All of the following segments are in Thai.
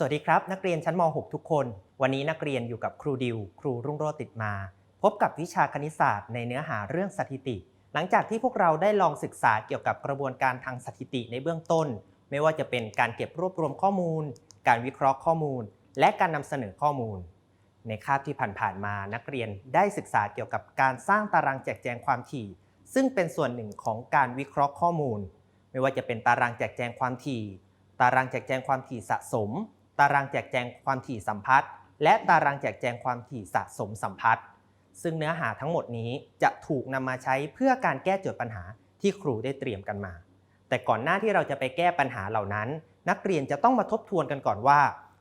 สวัสดีครับ นักเรียนชั้นม .6 ทุกคน วันนี้นักเรียนอยู่กับครูดิว ครูรุ่งโรจน์ติดมา พบกับวิชาคณิตศาสตร์ในเนื้อหาเรื่องสถิติ หลังจากที่พวกเราได้ลองศึกษาเกี่ยวกับกระบวนการทางสถิติในเบื้องต้น ไม่ว่าจะเป็นการเก็บรวบรวมข้อมูล การวิเคราะห์ข้อมูล และการนำเสนอข้อมูล ในคาบที่ผ่านๆมานักเรียนได้ศึกษาเกี่ยวกับการสร้างตารางแจกแจงความถี่ ซึ่งเป็นส่วนหนึ่งของการวิเคราะห์ข้อมูล ไม่ว่าจะเป็นตารางแจกแจงความถี่ ตารางแจกแจงความถี่สะสม ตารางแจกแจงความถี่สัมพัทธ์และตารางแจกแจงความถี่สะสมสัมพัทธ์ซึ่งเนื้อหาทั้งหมดนี้จะถูกนำมาใช้เพื่อการแก้โจทย์ปัญหาที่ครูได้เตรียมกันมา แต่ก่อนหน้าที่เราจะไปแก้ปัญหาเหล่านั้น นักเรียนจะต้องมาทบทวนกันก่อนว่า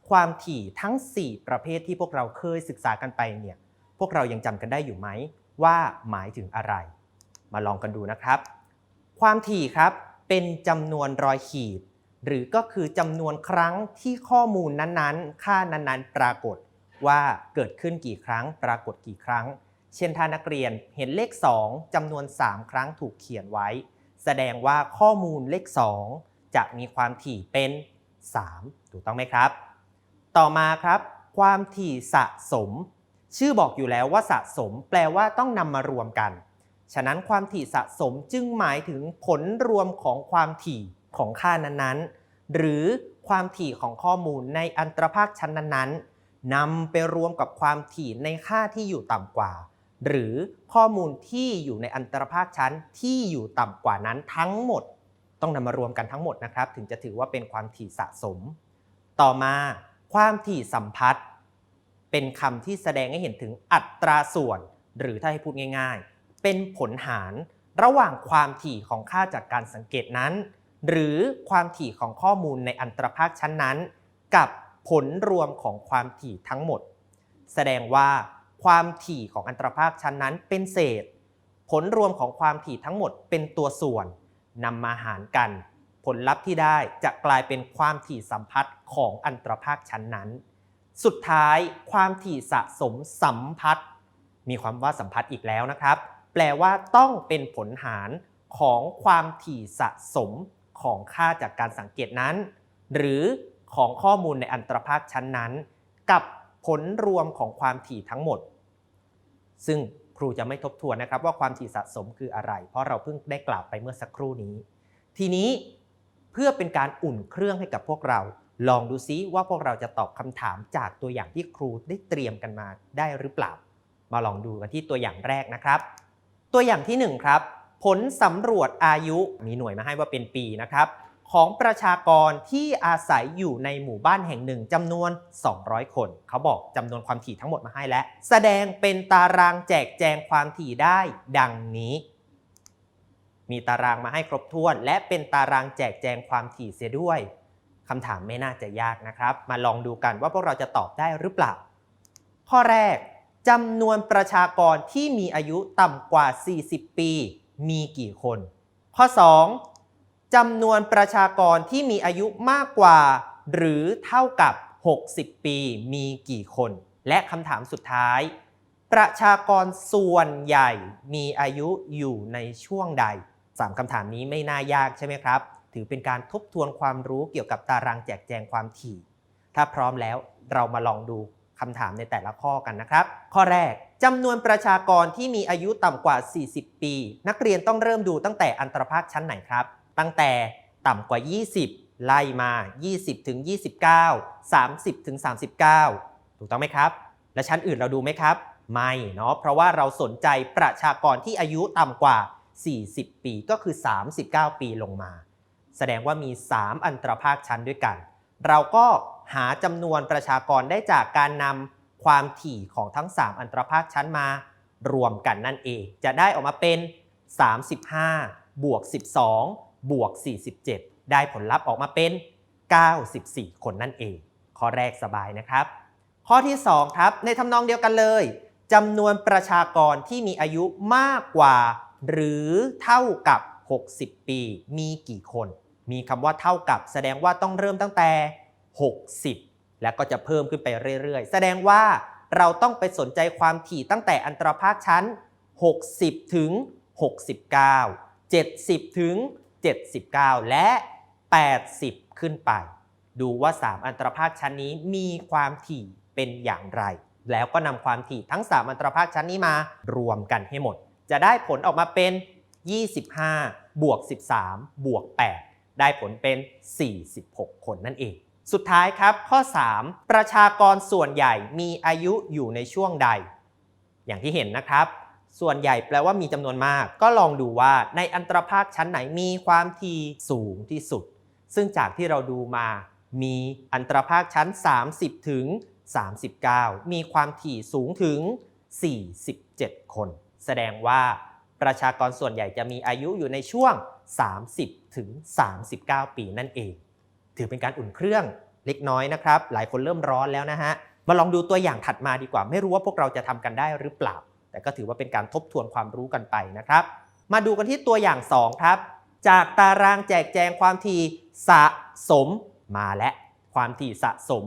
ความถี่ทั้ง 4 ประเภทที่พวกเราเคยศึกษากันไปเนี่ยพวกเรายังจำกันได้อยู่ไหม ว่าหมายถึงอะไร มาลองกันดูนะครับ ความถี่ครับเป็นจำนวนรอยขีด หรือก็คือจำนวนครั้งที่ข้อมูลนั้นๆ ค่านั้นๆ ปรากฏว่าเกิดขึ้นกี่ครั้ง ปรากฏกี่ครั้ง เช่นถ้านักเรียนเห็นเลข 2จำนวน 3 ครั้งถูกเขียนไว้ แสดงว่าข้อมูลเลข 2 จะมีความถี่เป็น 3 ถูกต้องไหมครับ ต่อมาครับ ความถี่สะสม ชื่อบอกอยู่แล้วว่าสะสม แปลว่าต้องนำมารวมกัน ฉะนั้นความถี่สะสมจึงหมายถึงผลรวมของความถี่ ของค่านั้นๆ หรือความถี่ของข้อมูลในอันตรภาคชั้นนั้นๆนำไปรวมกับความถี่ในค่าที่อยู่ต่ำกว่า หรือข้อมูลที่อยู่ในอันตรภาคชั้นที่อยู่ต่ำกว่านั้นทั้งหมด ต้องนำมารวมกันทั้งหมดนะครับ ถึงจะถือว่าเป็นความถี่สะสม ต่อมา ความถี่สัมพัทธ์เป็นคำที่แสดงให้เห็นถึงอัตราส่วน หรือถ้าให้พูดง่าย ๆ เป็นผลหารระหว่างความถี่ของค่าจากการสังเกตนั้น หรือความถี่ของข้อมูลในอันตรภาคชั้นนั้น กับผลรวมของความถี่ทั้งหมด แสดงว่าความถี่ของอันตรภาคชั้นนั้นเป็นเศษ ผลรวมของความถี่ทั้งหมดเป็นตัวส่วนนำมาหารกัน ผลลัพธ์ที่ได้จะกลายเป็นความถี่สัมพัทธ์ของอันตรภาคชั้นนั้น สุดท้ายความถี่สะสมสัมพัทธ์มีความว่าสัมพัทธ์อีกแล้วนะครับ แปลว่าต้องเป็นผลหารของความถี่สะสม ของค่าจากการสังเกตนั้น หรือของข้อมูลในอันตรภาคชั้นนั้น กับผลรวมของความถี่ทั้งหมด ซึ่งครูจะไม่ทบทวนนะครับว่าความถี่สะสมคืออะไร เพราะเราเพิ่งได้กล่าวไปเมื่อสักครู่นี้ ทีนี้เพื่อเป็นการอุ่นเครื่องให้กับพวกเรา ลองดูซิว่าพวกเราจะตอบคำถามจากตัวอย่างที่ครูได้เตรียมกันมาได้หรือเปล่า มาลองดูกันที่ตัวอย่างแรกนะครับ ตัวอย่างที่1ครับ ผลสำรวจอายุมีหน่วยมาให้ว่าเป็นปีนะครับ ของประชากรที่อาศัยอยู่ในหมู่บ้านแห่งหนึ่งจำนวน 200 คน เขาบอกจำนวนความถี่ทั้งหมดมาให้แล้ว แสดงเป็นตารางแจกแจงความถี่ได้ดังนี้ มีตารางมาให้ครบถ้วน และเป็นตารางแจกแจงความถี่เสียด้วยคำถามไม่น่าจะยากนะครับ มาลองดูกันว่าพวกเราจะตอบได้หรือเปล่า ข้อแรกจำนวนประชากรที่มีอายุต่ำกว่า 40 ปี มีกี่คน ข้อ 2. จำนวนประชากรที่มีอายุมากกว่า หรือเท่ากับ 60 ปีมีกี่คน และคำถามสุดท้าย ประชากรส่วนใหญ่มีอายุอยู่ในช่วงใด 3คำถามนี้ไม่น่ายากใช่ไหมครับ ถือเป็นการทบทวนความรู้เกี่ยวกับตารางแจกแจงความถี่ ถ้าพร้อมแล้วเรามาลองดู คำถามในแต่ละข้อกันนะครับ ข้อแรกจำนวนประชากรที่มีอายุต่ำกว่า 40 ปี นักเรียนต้องเริ่มดูตั้งแต่อันตรภาคชั้นไหนครับ ตั้งแต่ต่ำกว่า 20 ไล่มา 20ถึง29 30ถึง39 ถูกต้องไหมครับ และชั้นอื่นเราดูไหมครับ ไม่เนาะเพราะว่าเราสนใจประชากรที่อายุต่ำกว่า 40 ปีก็คือ 39 ปีลงมา แสดงว่ามี 3 อันตรภาคชั้นด้วยกัน เราก็หาจำนวนประชากรได้จากการนำความถี่ของทั้ง 3 อันตรภาคชั้นมารวมกันนั่นเอง จะได้ออกมาเป็น 35 บวก 12 บวก 47 ได้ผลลัพธ์ออกมาเป็น 94 คนนั่นเอง ข้อแรกสบายนะครับ ข้อที่ 2 ครับ ในทำนองเดียวกันเลยจำนวนประชากรที่มีอายุมากกว่า หรือเท่ากับ 60 ปี มีกี่คน มีคำว่าเท่ากับ แสดงว่าต้องเริ่มตั้งแต่ 60 แล้วก็จะเพิ่มขึ้นไปเรื่อยๆ แสดงว่าเราต้องไปสนใจความถี่ตั้งแต่อันตรภาคชั้น 60 ถึง 69 70 ถึง 79 และ 80 ขึ้นไป ดูว่า 3 อันตรภาคชั้นนี้มีความถี่เป็นอย่างไร แล้วก็นำความถี่ทั้ง 3 อันตรภาคชั้นนี้มารวมกันให้หมด จะได้ผลออกมาเป็น 25 บวก 13 บวก 8 ได้ผลเป็น 46 คนนั่นเอง สุดท้ายครับข้อ 3 ประชากรส่วนใหญ่มีอายุอยู่ในช่วงใด อย่างที่เห็นนะครับ ส่วนใหญ่แปลว่ามีจำนวนมาก ก็ลองดูว่าในอันตรภาคชั้นไหนมีความถี่สูงที่สุด ซึ่งจากที่เราดูมามีอันตรภาคชั้น 30 ถึง 39 มีความถี่สูงถึง 47 คน แสดงว่าประชากรส่วนใหญ่จะมีอายุอยู่ในช่วง 30ถึง 39 ปีนั่นเอง ถือเป็นการอุ่นเครื่องเล็กน้อยนะครับ หลายคนเริ่มร้อนแล้วนะฮะ มาลองดูตัวอย่างถัดมาดีกว่า ไม่รู้ว่าพวกเราจะทำกันได้หรือเปล่า แต่ก็ถือว่าเป็นการทบทวนความรู้กันไปนะครับ มาดูกันที่ตัวอย่าง 2 ครับ จากตารางแจกแจงความถี่สะสมมาและความถี่สะสม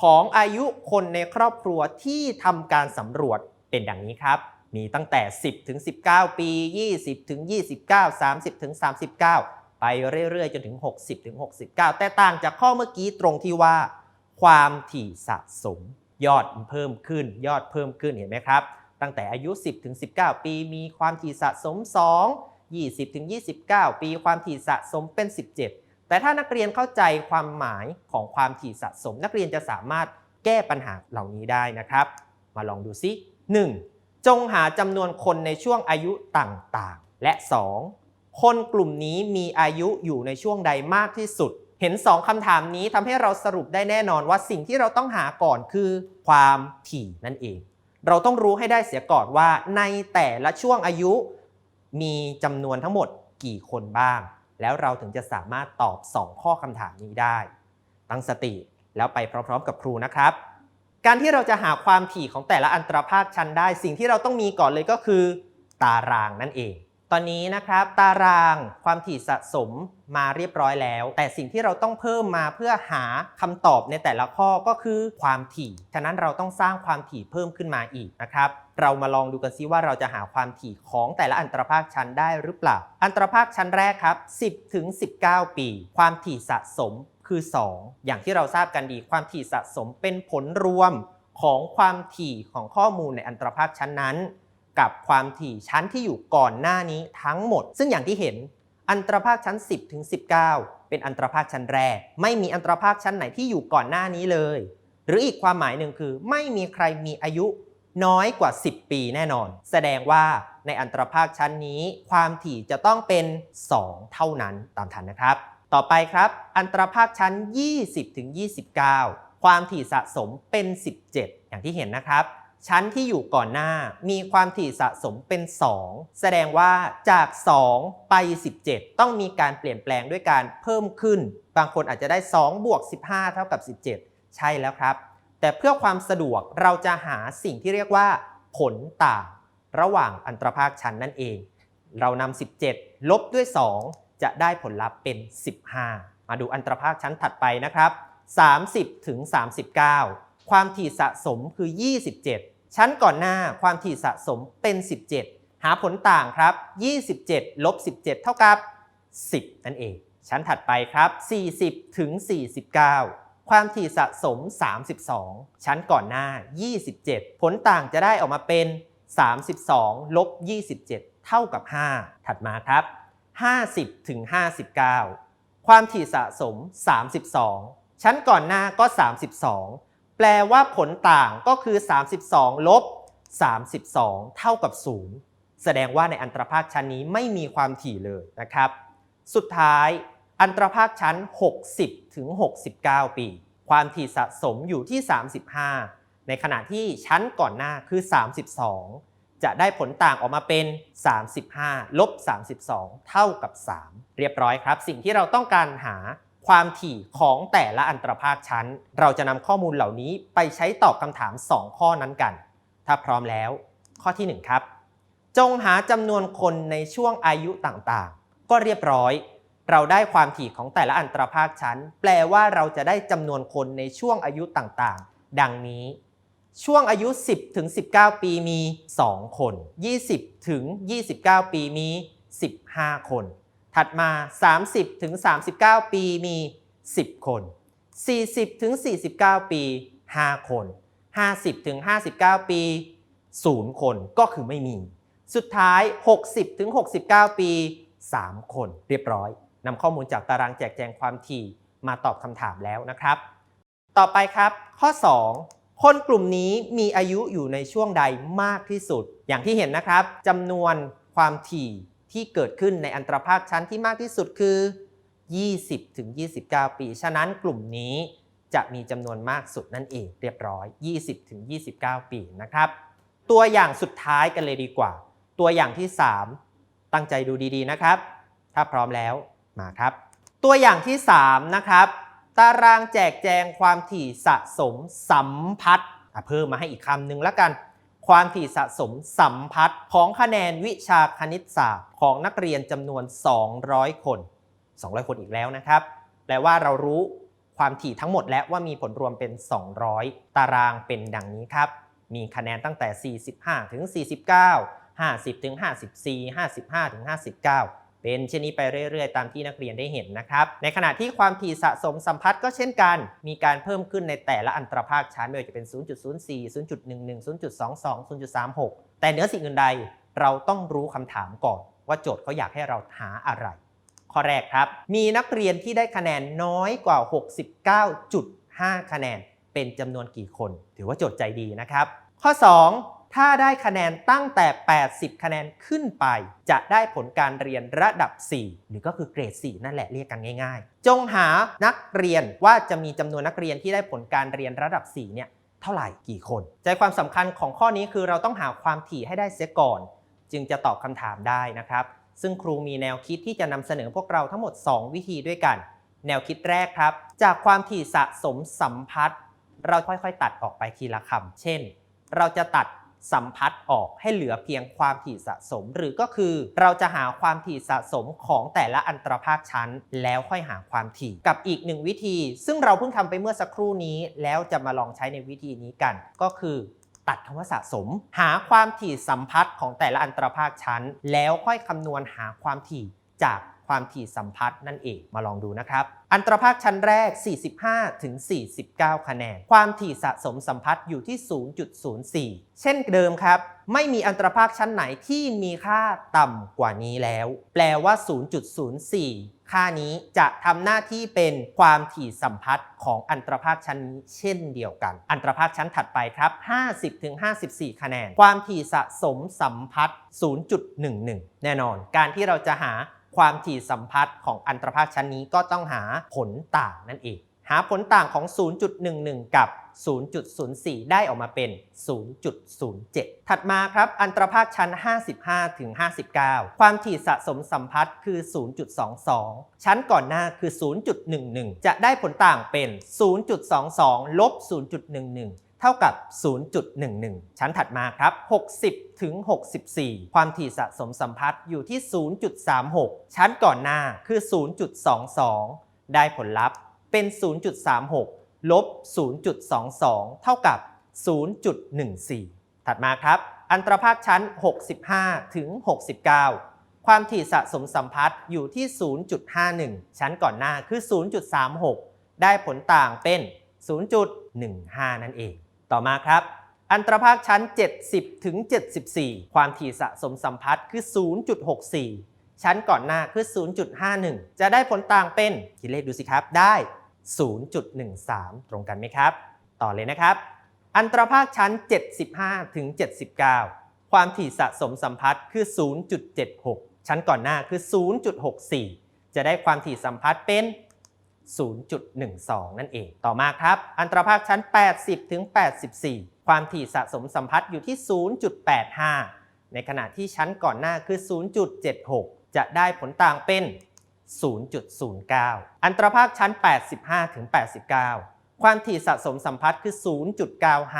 ของอายุคนในครอบครัวที่ทำการสำรวจเป็นดังนี้ครับ มีตั้งแต่ 10 ถึง 19 ปี 20 ถึง 29 30 ถึง 39 ไปเรื่อยๆ จนถึง 60ถึง69 แต่ต่างจากข้อเมื่อกี้ตรงที่ว่า ความถี่สะสม ยอดเพิ่มขึ้น ยอดเพิ่มขึ้นเห็นไหมครับ ตั้งแต่อายุ 10ถึง19 ปีมีความถี่สะสม 2 20ถึง29 ปีความถี่สะสมเป็น 17 แต่ถ้านักเรียนเข้าใจความหมายของความถี่สะสม นักเรียนจะสามารถแก้ปัญหาเหล่านี้ได้นะครับ มาลองดูซิ 1. จงหาจำนวนคนในช่วงอายุต่างๆ และ 2. คนกลุ่มนี้มีอายุอยู่ในช่วงใดมากที่สุด เห็น 2คำถามนี้ทำให้เราสรุปได้แน่นอนว่าสิ่งที่เราต้องหาก่อนคือความถี่นั่นเอง เราต้องรู้ให้ได้เสียก่อนว่า ในแต่ละช่วงอายุ มีจำนวนทั้งหมดกี่คนบ้าง แล้วเราถึงจะสามารถตอบ 2 ข้อคำถามนี้ได้ ตั้งสติแล้วไปพร้อม ๆ กับครูนะครับ การที่เราจะหาความถี่ของแต่ละอันตรภาคชั้นได้ สิ่งที่เราต้องมีก่อนเลยก็คือ ตารางนั่นเอง ตอนนี้นะครับตารางความถี่สะสมมาเรียบร้อยแล้ว แต่สิ่งที่เราต้องเพิ่มมาเพื่อหาคำตอบในแต่ละข้อก็คือความถี่ ฉะนั้นเราต้องสร้างความถี่เพิ่มขึ้นมาอีกนะครับเรามาลองดูกันซิว่าเราจะหาความถี่ของแต่ละอันตรภาคชั้นได้หรือเปล่า อันตรภาคชั้นแรกครับ 10ถึง19 ปี ความถี่สะสมคือ 2 อย่างที่เราทราบกันดีความถี่สะสมเป็นผลรวมของความถี่ของข้อมูลในอันตรภาคชั้นนั้น กับความถี่ชั้นที่อยู่ก่อนหน้านี้ทั้งหมด ซึ่งอย่างที่เห็นอันตรภาคชั้น 10ถึง19 เป็นอันตรภาคชั้นแรก ไม่มีอันตรภาคชั้นไหนที่อยู่ก่อนหน้านี้เลย หรืออีกความหมายหนึ่งคือ ไม่มีใครมีอายุน้อยกว่า 10 ปีแน่นอน แสดงว่าในอันตรภาคชั้นนี้ ความถี่จะต้องเป็น 2 เท่านั้นตามทันนะครับ ต่อไปครับ อันตรภาคชั้น 20ถึง29 ความถี่สะสมเป็น 17 อย่างที่เห็นนะครับ ชั้นที่อยู่ก่อนหน้ามีความถี่สะสมเป็น 2 แสดงว่าจาก 2 ไป 17 ต้องมีการเปลี่ยนแปลงด้วยการเพิ่มขึ้น บางคนอาจจะได้ 2 บวก 15 เท่ากับ 17 ใช่แล้วครับ แต่เพื่อความสะดวกเราจะหาสิ่งที่เรียกว่า ผลต่าง ระหว่างอันตรภาคชั้นนั่นเอง เรานำ17 ลบด้วย 2 จะได้ผลลัพธ์เป็น 15 มาดูอันตรภาคชั้นถัดไปนะครับ 30ถึง39 ความถี่สะสมคือ 27 ชั้นก่อนหน้าความถี่สะสมเป็น 17 หาผลต่างครับ 27 ลบ 17 เท่ากับ 10 นั่นเอง ชั้นถัดไปครับ 40 ถึง 49 ความถี่สะสม 32 ชั้นก่อนหน้า 27 ผลต่างจะได้ออกมาเป็น 32 ลบ 27 เท่ากับ 5 ถัดมาครับ 50 ถึง 59 ความถี่สะสม 32 ชั้นก่อนหน้าก็ 32 แปลว่าผลต่างก็คือ 32 ลบ 32 เท่ากับ 0 แสดงว่าในอันตรภาคชั้นนี้ไม่มีความถี่เลยนะครับ สุดท้ายอันตรภาคชั้น 60 ถึง 69 ปี ความถี่สะสมอยู่ที่ 35 ในขณะที่ชั้นก่อนหน้าคือ 32 จะได้ผลต่างออกมาเป็น 35 ลบ 32 เท่ากับ 3 เรียบร้อยครับ สิ่งที่เราต้องการหา ความถี่ของแต่ละอันตรภาคชั้น เราจะนำข้อมูลเหล่านี้ไปใช้ตอบคำถาม 2 ข้อนั้นกัน ถ้าพร้อมแล้ว ข้อที่ 1 ครับ จงหาจำนวนคนในช่วงอายุต่างๆ ก็เรียบร้อย เราได้ความถี่ของแต่ละอันตรภาคชั้น แปลว่าเราจะได้จำนวนคนในช่วงอายุต่างๆ ดังนี้ ช่วงอายุ 10ถึง19 ปีมี 2 คน 20ถึง29 ปีมี 15 คน ถัดมา 30ถึง39 ปีมี 10 คน 40ถึง49 ปี 5 คน 50ถึง59 ปี 0 คนก็คือไม่มี สุดท้าย 60ถึง69 ปี 3 คนเรียบร้อยนำข้อมูลจากตารางแจกแจงความถี่มาตอบคำถามแล้วนะครับ ต่อไปครับ ข้อ 2 คนกลุ่มนี้มีอายุอยู่ในช่วงใดมากที่สุด อย่างที่เห็นนะครับจำนวนความถี่ ที่เกิดขึ้นในอันตรภาคชั้นที่มากที่สุดคือ 20-29 ปี ฉะนั้นกลุ่มนี้จะมีจำนวนมากสุดนั่นเองเรียบร้อย 20-29 ปีนะครับ ตัวอย่างสุดท้ายกันเลยดีกว่า ตัวอย่างที่ 3 ตั้งใจดูดีๆนะครับ ถ้าพร้อมแล้วมาครับ ตัวอย่างที่ 3 นะครับ ตารางแจกแจงความถี่สะสมสัมพัทธ์เพิ่มมาให้อีกคำหนึ่งแล้วกัน ความถี่สะสมสัมพัทธ์ของคะแนนวิชาคณิตศาสตร์ของนักเรียนจำนวน 200 คน 200 คนอีกแล้วนะครับ แปลว่าเรารู้ความถี่ทั้งหมดแล้วว่ามีผลรวมเป็น 200 ตารางเป็นดังนี้ครับ มีคะแนนตั้งแต่ 45 ถึง 49 50 ถึง 54 55 ถึง 59 เป็นเช่นนี้ไปเรื่อยๆ ตามที่นักเรียนได้เห็นนะครับ ในขณะที่ความถี่สะสมสัมพัทธ์ก็เช่นกัน มีการเพิ่มขึ้นในแต่ละอันตรภาคชั้นไม่ว่าจะเป็น 0.04 0.11 0.22 0.36 แต่เหนือสิ่งอื่นใด เราต้องรู้คำถามก่อน ว่าโจทย์เขาอยากให้เราหาอะไร ข้อแรกครับ มีนักเรียนที่ได้คะแนนน้อยกว่า 69.5 คะแนน เป็นจำนวนกี่คน ถือว่าโจทย์ใจดีนะครับ ข้อ 2 ถ้าได้คะแนนตั้งแต่ 80 คะแนนขึ้นไป จะได้ผลการเรียนระดับ 4 หรือก็คือเกรด 4 นั่นแหละเรียกกันง่ายๆ จงหานักเรียนว่าจะมีจำนวนนักเรียนที่ได้ผลการเรียนระดับ 4 เนี่ยเท่าไหร่กี่คน ใจความสำคัญของข้อนี้คือเราต้องหาความถี่ให้ได้เสียก่อน จึงจะตอบคำถามได้นะครับ ซึ่งครูมีแนวคิดที่จะนำเสนอพวกเราทั้งหมด 2 วิธีด้วยกัน แนวคิดแรกครับ จากความถี่สะสมสัมพัทธ์เราค่อยๆ ตัดออกไปทีละคำเช่น เราจะตัด สัมพัทธ์ออกให้เหลือเพียงความถี่สะสม หรือก็คือเราจะหาความถี่สะสมของแต่ละอันตรภาคชั้น แล้วค่อยหาความถี่กับอีกหนึ่งวิธี ซึ่งเราเพิ่งทำไปเมื่อสักครู่นี้ แล้วจะมาลองใช้ในวิธีนี้กัน ก็คือตัดคำว่าสะสม หาความถี่สัมพัทธ์ของแต่ละอันตรภาคชั้น แล้วค่อยคำนวณหาความถี่จาก ความถี่สัมพัทธ์นั่นเองมาลองดูนะครับ อันตรภาคชั้นแรก 45 ถึง 49 คะแนน ความถี่สะสมสัมพัทธ์อยู่ที่ 0.04 เช่นเดิมครับ ไม่มีอันตรภาคชั้นไหนที่มีค่าต่ำกว่านี้แล้ว แปลว่า 0.04 ค่านี้จะทำหน้าที่เป็นความถี่สัมพัทธ์ของอันตรภาคชั้นนี้เช่นเดียวกัน อันตรภาคชั้นถัดไปครับ 50ถึง54 คะแนน ความถี่สะสมสัมพัทธ์0.11 แน่นอน การที่เราจะหา ความถี่สัมพัทธ์ของอันตรภาคชั้นนี้ก็ต้องหาผลต่างนั่นเอง หาผลต่างของ 0.11 กับ 0.04 ได้ออกมาเป็น 0.07 ถัดมาครับ อันตรภาคชั้น 55 ถึง 59 ความถี่สะสมสัมพัทธ์คือ 0.22 ชั้นก่อนหน้าคือ 0.11 จะได้ผลต่างเป็น 0.22 ลบ 0.11 เท่ากับ 0.11 ชั้นถัดมาครับ 60 ถึง 64 ความถี่สะสมสัมพัทธ์อยู่ที่ 0.36 ชั้นก่อนหน้าคือ 0.22 ได้ผลลัพธ์เป็น 0.36 ลบ 0.22 เท่ากับ 0.14 ถัดมาครับ อันตรภาคชั้น 65 ถึง 69 ความถี่สะสมสัมพัทธ์อยู่ที่ 0.51 ชั้นก่อนหน้าคือ 0.36 ได้ผลต่างเป็น0.15 นั่นเอง ต่อมาครับ อันตรภาคชั้น 70ถึง74 ความถี่สะสมสัมพัทธ์คือ 0.64 ชั้นก่อนหน้าคือ 0.51 จะได้ผลต่างเป็นคิดเลขดูสิครับได้ 0.13 ตรงกันไหมครับ ต่อเลยนะครับ อันตรภาคชั้น 75ถึง79 ความถี่สะสมสัมพัทธ์คือ 0.76 ชั้นก่อนหน้าคือ 0.64 จะได้ความถี่สัมพัทธ์เป็น 0.12 นั่นเอง ต่อมาครับ อันตรภาคชั้น 80 ถึง 84 ความถี่สะสมสัมพัทธ์อยู่ที่ 0.85 ในขณะที่ชั้นก่อนหน้าคือ 0.76 จะได้ผลต่างเป็น 0.09 อันตรภาคชั้น 85 ถึง 89 ความถี่สะสมสัมพัทธ์คือ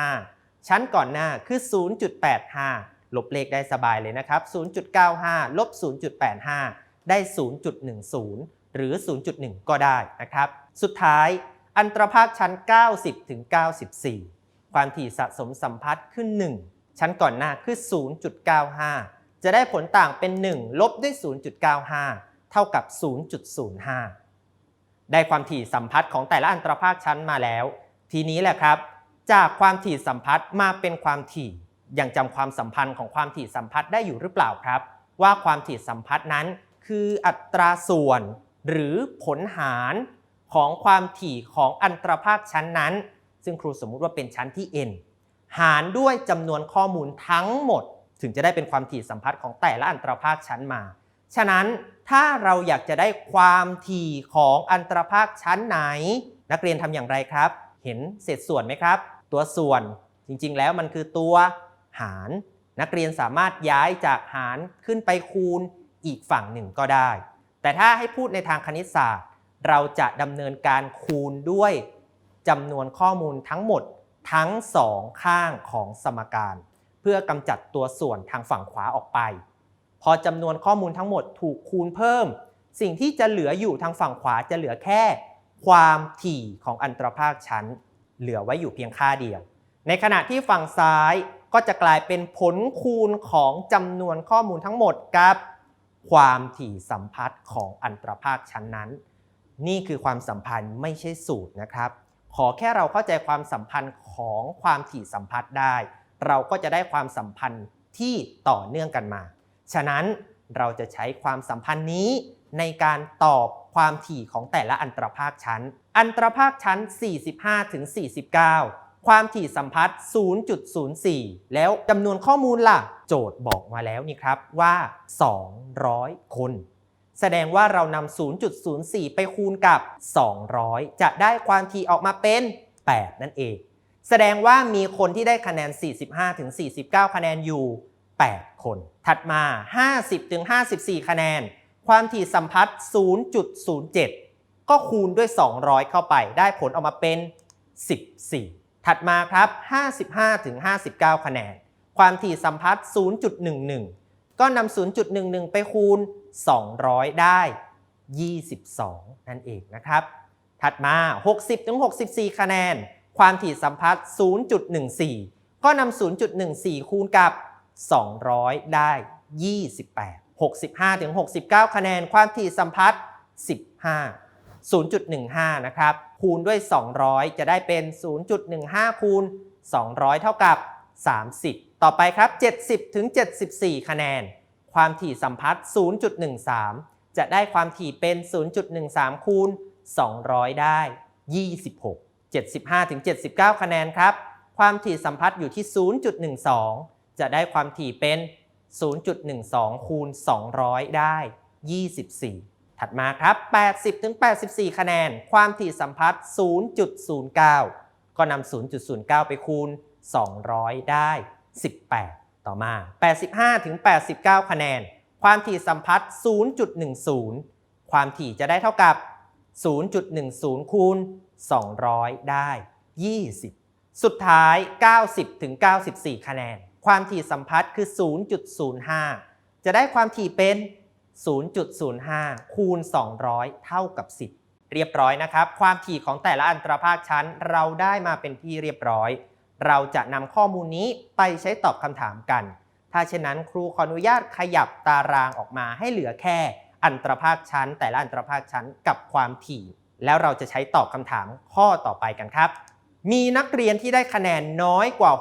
0.95 ชั้นก่อนหน้าคือ 0.85 ลบเลขได้สบายเลยนะครับ 0.95 ลบ 0.85 ได้ 0.10 หรือ 0.1 ก็ได้นะครับ สุดท้ายอันตรภาคชั้น 90 ถึง 94 ความถี่สะสมสัมพัทธ์คือ1ชั้นก่อนหน้าคือ 0.95 จะได้ผลต่างเป็น 1 ลบด้วย 0.95 เท่ากับ 0.05 ได้ความถี่สัมพัทธ์ของแต่ละอันตรภาคชั้นมาแล้ว ทีนี้แหละครับ จากความถี่สัมพัทธ์มาเป็นความถี่ยังจำความสัมพันธ์ของความถี่สัมพัทธ์ได้อยู่หรือเปล่าครับ ว่าความถี่สัมพัทธ์นั้นคืออัตราส่วน หรือผลหารของความถี่ของอันตรภาคชั้นนั้น ซึ่งครูสมมุติว่าเป็นชั้นที่ n หารด้วยจำนวนข้อมูลทั้งหมด ถึงจะได้เป็นความถี่สัมพัทธ์ของแต่ละอันตรภาคชั้นมา ฉะนั้นถ้าเราอยากจะได้ความถี่ของอันตรภาคชั้นไหน นักเรียนทำอย่างไรครับ เห็นเศษส่วนไหมครับ ตัวส่วนจริงๆ แล้วมันคือตัวหาร นักเรียนสามารถย้ายจากหารขึ้นไปคูณอีกฝั่งหนึ่งก็ได้ แต่ถ้าให้พูดในทางคณิตศาสตร์ เราจะดำเนินการคูณด้วยจำนวนข้อมูลทั้งหมดทั้งสองข้างของสมการ เพื่อกำจัดตัวส่วนทางฝั่งขวาออกไป พอจำนวนข้อมูลทั้งหมดถูกคูณเพิ่ม สิ่งที่จะเหลืออยู่ทางฝั่งขวาจะเหลือแค่ ความถี่ของอันตรภาคชั้น เหลือไว้อยู่เพียงค่าเดียว ในขณะที่ฝั่งซ้ายก็จะกลายเป็นผลคูณของจำนวนข้อมูลทั้งหมดกับ ความถี่สัมพัทธ์ของอันตรภาคชั้นนั้น นี่คือความสัมพันธ์ไม่ใช่สูตรนะครับ ขอแค่เราเข้าใจความสัมพันธ์ของความถี่สัมพัทธ์ได้ เราก็จะได้ความสัมพันธ์ที่ต่อเนื่องกันมา ฉะนั้นเราจะใช้ความสัมพันธ์นี้ในการตอบความถี่ของแต่ละอันตรภาคชั้น อันตรภาคชั้น 45ถึง49 ความถี่สัมพัทธ์ 0.04 แล้วจำนวนข้อมูลล่ะ โจทย์บอกมาแล้วนี่ครับว่า 200 คน แสดงว่าเรานำ 0.04 ไปคูณกับ 200 จะได้ความถี่ออกมาเป็น 8 นั่นเอง แสดงว่ามีคนที่ได้คะแนน 45-49 คะแนนอยู่ 8 คน ถัดมา 50-54 คะแนน ความถี่สัมพัทธ์ 0.07 ก็คูณด้วย 200 เข้าไป ได้ผลออกมาเป็น 14 ถัดมาครับ 55-59 คะแนน ความถี่สัมพัทธ์ 0.11 ก็นำ0.11 ไปคูณ 200 ได้ 22 นั่นเองนะครับ ถัดมา 60-64 คะแนน ความถี่สัมพัทธ์ 0.14 ก็นำ0.14 คูณกับ 200 ได้ 28 65-69 คะแนน ความถี่สัมพัทธ์ 15 0.15 นะครับ คูณด้วย 200 จะได้เป็น 0.15 คูณ 200 เท่ากับ 30 ต่อไปครับ 70 ถึง 74 คะแนน ความถี่สัมพัทธ์ 0.13 จะได้ความถี่เป็น 0.13 คูณ 200 ได้ 26 75 ถึง 79 คะแนนครับ ความถี่สัมพัทธ์อยู่ที่ 0.12 จะได้ความถี่เป็น 0.12 คูณ 200 ได้ 24 ถัดมาครับ 80-84 คะแนน ความถี่สัมพัทธ์ 0.09 ก็นำ 0.09 ไปคูณ 200 ได้ 18 ต่อมา 85-89 คะแนน ความถี่สัมพัทธ์ 0.10 ความถี่จะได้เท่ากับ 0.10 คูณ 200 ได้ 20 สุดท้าย 90-94 คะแนน ความถี่สัมพัทธ์คือ 0.05 จะได้ความถี่เป็น 0.05 0.05 คูณ 200 เท่ากับ 10 เรียบร้อยนะครับ ความถี่ของแต่ละอันตรภาคชั้นเราได้มาเป็นที่เรียบร้อย เราจะนำข้อมูลนี้ไปใช้ตอบคำถามกัน ถ้าเช่นนั้นครูขออนุญาตขยับตารางออกมาให้เหลือแค่ อันตรภาคชั้น แต่ละอันตรภาคชั้นกับความถี่ แล้วเราจะใช้ตอบคำถามข้อต่อไปกันครับ มีนักเรียนที่ได้คะแนนน้อยกว่า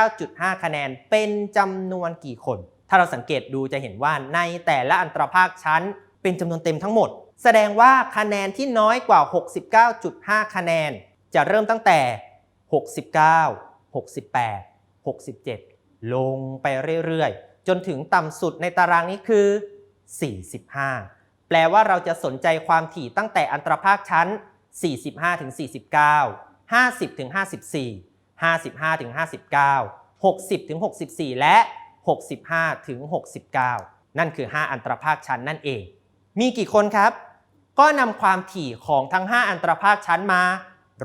69.5 คะแนนเป็นจำนวนกี่คนาเราสังเกตดูจะเห็นว่าในแต่ละอันตรภาคชั้น เป็นจำนวนเต็มทั้งหมด แสดงว่าคะแนนที่น้อยกว่า 69.5 คะแนน จะเริ่มตั้งแต่ 69 68 67 ลงไปเรื่อยๆ จนถึงต่ำสุดในตารางนี้คือ 45 แปลว่าเราจะสนใจความถี่ตั้งแต่อันตรภาคชั้น 45 ถึง 49 50 ถึง 54 55 ถึง 59 60 ถึง 64 และ 65 ถึง 69 นั่นคือ 5 อันตรภาคชั้นนั่นเอง มีกี่คนครับ ก็นำความถี่ของทั้ง 5 อันตรภาคชั้นมา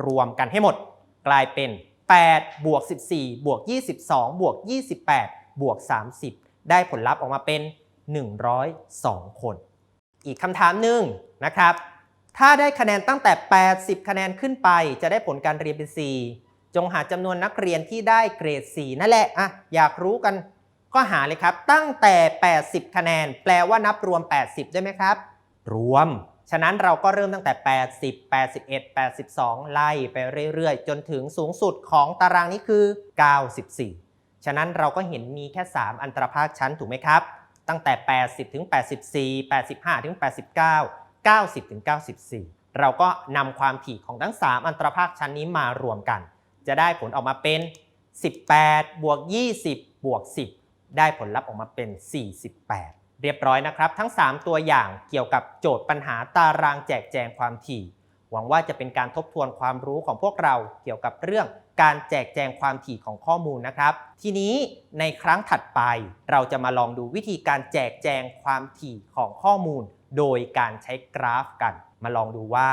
รวมกันให้หมด กลายเป็น 8 บวก 14 บวก 22 บวก 28 บวก 30 ได้ผลลัพธ์ออกมาเป็น 102 คน อีกคำถามหนึ่งนะครับ ถ้าได้คะแนนตั้งแต่ 80 คะแนนขึ้นไป จะได้ผลการเรียนเป็น 4 จงหาจำนวนนักเรียนที่ได้เกรด 4 นั่นแหละ อะ อยากรู้กัน ก็หาเลยครับ ตั้งแต่ 80 คะแนน แปลว่านับรวม 80 ได้ไหมครับ รวม ฉะนั้นเราก็เริ่มตั้งแต่ 80 81 82 ไล่ไปเรื่อยๆ จนถึงสูงสุดของตารางนี้คือ 94 ฉะนั้นเราก็เห็นมีแค่ 3 อันตรภาคชั้นถูกไหมครับ ตั้งแต่ 80 ถึง 84 85 ถึง 89 90 ถึง 94 เราก็นำความถี่ของทั้ง 3 อันตรภาคชั้นนี้มารวมกัน จะได้ผลออกมาเป็น 18 บวก 20 บวก 10 ได้ผลลัพธ์ออกมาเป็น 48 เรียบร้อยนะครับ ทั้ง 3 ตัวอย่างเกี่ยวกับโจทย์ปัญหาตารางแจกแจงความถี่ หวังว่าจะเป็นการทบทวนความรู้ของพวกเราเกี่ยวกับเรื่องการแจกแจงความถี่ของข้อมูลนะครับ ทีนี้ในครั้งถัดไป เราจะมาลองดูวิธีการแจกแจงความถี่ของข้อมูล โดยการใช้กราฟกัน มาลองดูว่า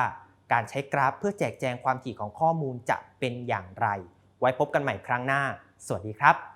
การใช้กราฟเพื่อแจกแจงความถี่ของข้อมูลจะเป็นอย่างไร ไว้พบกันใหม่ครั้งหน้า สวัสดีครับ